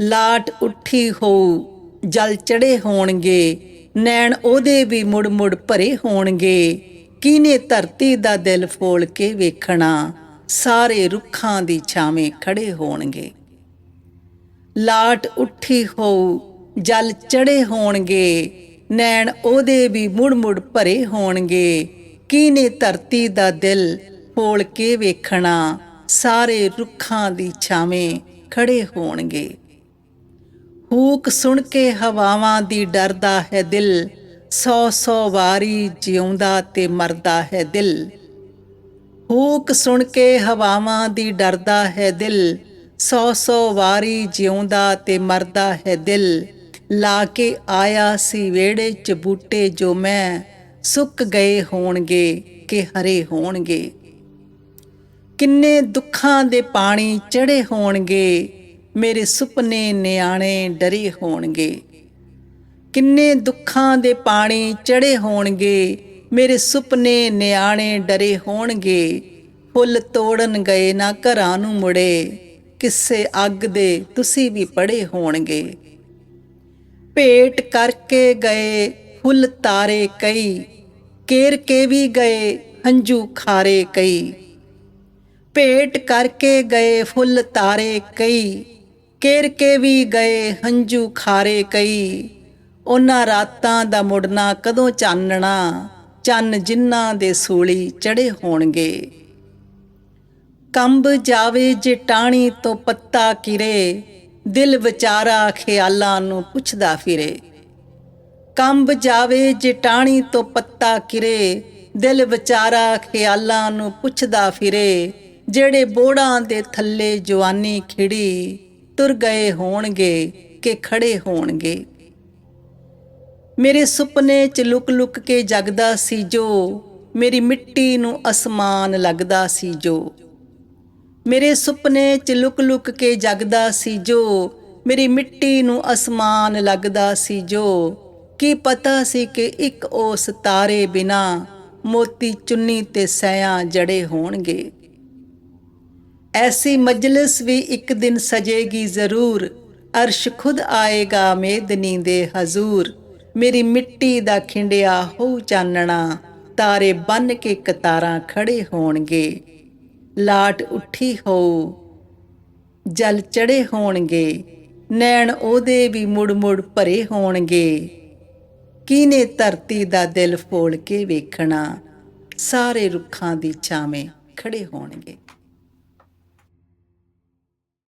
ਲਾਟ ਉੱਠੀ ਹੋਊ, ਜਲ ਚੜੇ ਹੋਣਗੇ, ਨੈਣ ਉਹਦੇ ਵੀ ਮੁੜ ਮੁੜ ਭਰੇ ਹੋਣਗੇ। ਕਿਨੇ ਧਰਤੀ ਦਾ ਦਿਲ ਫੋਲ ਕੇ ਵੇਖਣਾ, ਸਾਰੇ ਰੁੱਖਾਂ ਦੀ ਛਾਵੇਂ ਖੜੇ ਹੋਣਗੇ। ਲਾਟ ਉੱਠੀ ਹੋਊ, ਜਲ ਚੜੇ ਹੋਣਗੇ, ਨੈਣ ਉਹਦੇ ਵੀ ਮੁੜ ਮੁੜ ਭਰੇ ਹੋਣਗੇ। ਕਿਨੇ ਧਰਤੀ ਦਾ ਦਿਲ ਫੋਲ ਕੇ ਵੇਖਣਾ, ਸਾਰੇ ਰੁੱਖਾਂ ਦੀ ਛਾਵੇਂ ਖੜੇ ਹੋਣਗੇ। ਹੂਕ ਸੁਣ ਕੇ ਹਵਾਵਾਂ ਦੀ ਡਰਦਾ ਹੈ ਦਿਲ। ਸੌ ਸੌ ਵਾਰੀ ਜਿਉਂਦਾ ਤੇ ਮਰਦਾ ਹੈ ਦਿਲ। ਹੂਕ ਸੁਣ ਕੇ ਹਵਾਵਾਂ ਦੀ ਡਰਦਾ ਹੈ ਦਿਲ। ਸੌ ਸੌ ਵਾਰੀ ਜਿਉਂਦਾ ਤੇ ਮਰਦਾ ਹੈ ਦਿਲ। ਲਾ ਕੇ ਆਇਆ ਸੀ ਵੇੜੇ ਚ ਬੂਟੇ ਜੋ ਮੈਂ ਸੁੱਕ ਗਏ ਹੋਣਗੇ ਕਿ ਹਰੇ ਹੋਣਗੇ। ਕਿੰਨੇ ਦੁੱਖਾਂ ਦੇ ਪਾਣੀ ਚੜੇ ਹੋਣਗੇ ਮੇਰੇ ਸੁਪਨੇ ਨਿਆਣੇ ਡਰੇ ਹੋਣਗੇ। ਕਿੰਨੇ ਦੁੱਖਾਂ ਦੇ ਪਾਣੀ ਚੜੇ ਹੋਣਗੇ। ਮੇਰੇ ਸੁਪਨੇ ਨਿਆਣੇ ਡਰੇ ਹੋਣਗੇ। ਫੁੱਲ ਤੋੜਨ ਗਏ ਨਾ ਘਰਾਂ ਨੂੰ ਮੁੜੇ। ਕਿਸੇ ਅੱਗ ਦੇ ਤੁਸੀਂ ਵੀ ਪੜੇ ਹੋਣਗੇ। ਭੇਟ ਕਰਕੇ ਗਏ, ਫੁੱਲ ਤਾਰੇ ਕਈ। ਕੇਰ ਕੇ ਵੀ ਗਏ, ਹੰਝੂ ਖਾਰੇ ਕਈ। ਭੇਟ ਕਰਕੇ ਗਏ, ਫੁੱਲ ਤਾਰੇ ਕਈ। ਕੇਰ ਕੇ ਵੀ ਗਏ ਹੰਝੂ ਖਾਰੇ ਕਈ। ਉਹਨਾਂ ਰਾਤਾਂ ਦਾ ਮੁੜਨਾ ਕਦੋਂ ਚਾਨਣਾ? ਚੰਨ ਜਿਨ੍ਹਾਂ ਦੇ ਸੂਲੀ ਚੜੇ ਹੋਣਗੇ। ਕੰਬ ਜਾਵੇ ਜੇ ਟਾਣੀ ਤੋਂ ਪੱਤਾ ਕਿਰੇ, ਦਿਲ ਵਿਚਾਰਾ ਖਿਆਲਾਂ ਨੂੰ ਪੁੱਛਦਾ ਫਿਰੇ। ਕੰਬ ਜਾਵੇ ਜੇ ਟਾਣੀ ਤੋਂ ਪੱਤਾ ਕਿਰੇ, ਦਿਲ ਵਿਚਾਰਾ ਖਿਆਲਾਂ ਨੂੰ ਪੁੱਛਦਾ ਫਿਰੇ। ਜਿਹੜੇ ਬੋੜਾਂ ਦੇ ਥੱਲੇ ਜਵਾਨੀ ਖਿੜੀ ਤੁਰ ਗਏ ਹੋਣਗੇ ਕਿ ਖੜੇ ਹੋਣਗੇ। ਮੇਰੇ ਸੁਪਨੇ ਚ ਲੁਕ ਲੁਕ ਕੇ ਜਗਦਾ ਸੀ ਜੋ, ਮੇਰੀ ਮਿੱਟੀ ਨੂੰ ਅਸਮਾਨ ਲੱਗਦਾ ਸੀ ਜੋ। ਮੇਰੇ ਸੁਪਨੇ ਚ ਲੁਕ ਲੁਕ ਕੇ ਜਗਦਾ ਸੀ ਜੋ, ਮੇਰੀ ਮਿੱਟੀ ਨੂੰ ਅਸਮਾਨ ਲੱਗਦਾ ਸੀ ਜੋ। ਕੀ ਪਤਾ ਸੀ ਕਿ ਇੱਕ ਉਸ ਤਾਰੇ ਬਿਨਾ ਮੋਤੀ ਚੁੰਨੀ ਤੇ ਸੈਆਂ ਜੜੇ ਹੋਣਗੇ। ਐਸੀ ਮਜਲਿਸ ਵੀ ਇੱਕ ਦਿਨ ਸਜੇਗੀ ਜ਼ਰੂਰ। ਅਰਸ਼ ਖੁਦ ਆਏਗਾ ਮੇਦਨੀ ਦੇ ਹਜ਼ੂਰ। ਮੇਰੀ ਮਿੱਟੀ ਦਾ ਖਿੰਡਿਆ ਹੋ ਚਾਨਣਾ। ਤਾਰੇ ਬਨ ਕੇ ਕਤਾਰਾਂ ਖੜੇ ਹੋਣਗੇ। ਲਾਟ ਉੱਠੀ ਹੋ ਜਲ ਚੜੇ ਹੋਣਗੇ। ਨੈਣ ਉਹਦੇ ਵੀ ਮੁੜ ਮੁੜ ਭਰੇ ਹੋਣਗੇ। ਕਿਨੇ ਧਰਤੀ ਦਾ ਦਿਲ ਫੋਲ ਕੇ ਵੇਖਣਾ। ਸਾਰੇ ਰੁੱਖਾਂ ਦੀ ਛਾਵੇਂ ਖੜੇ ਹੋਣਗੇ।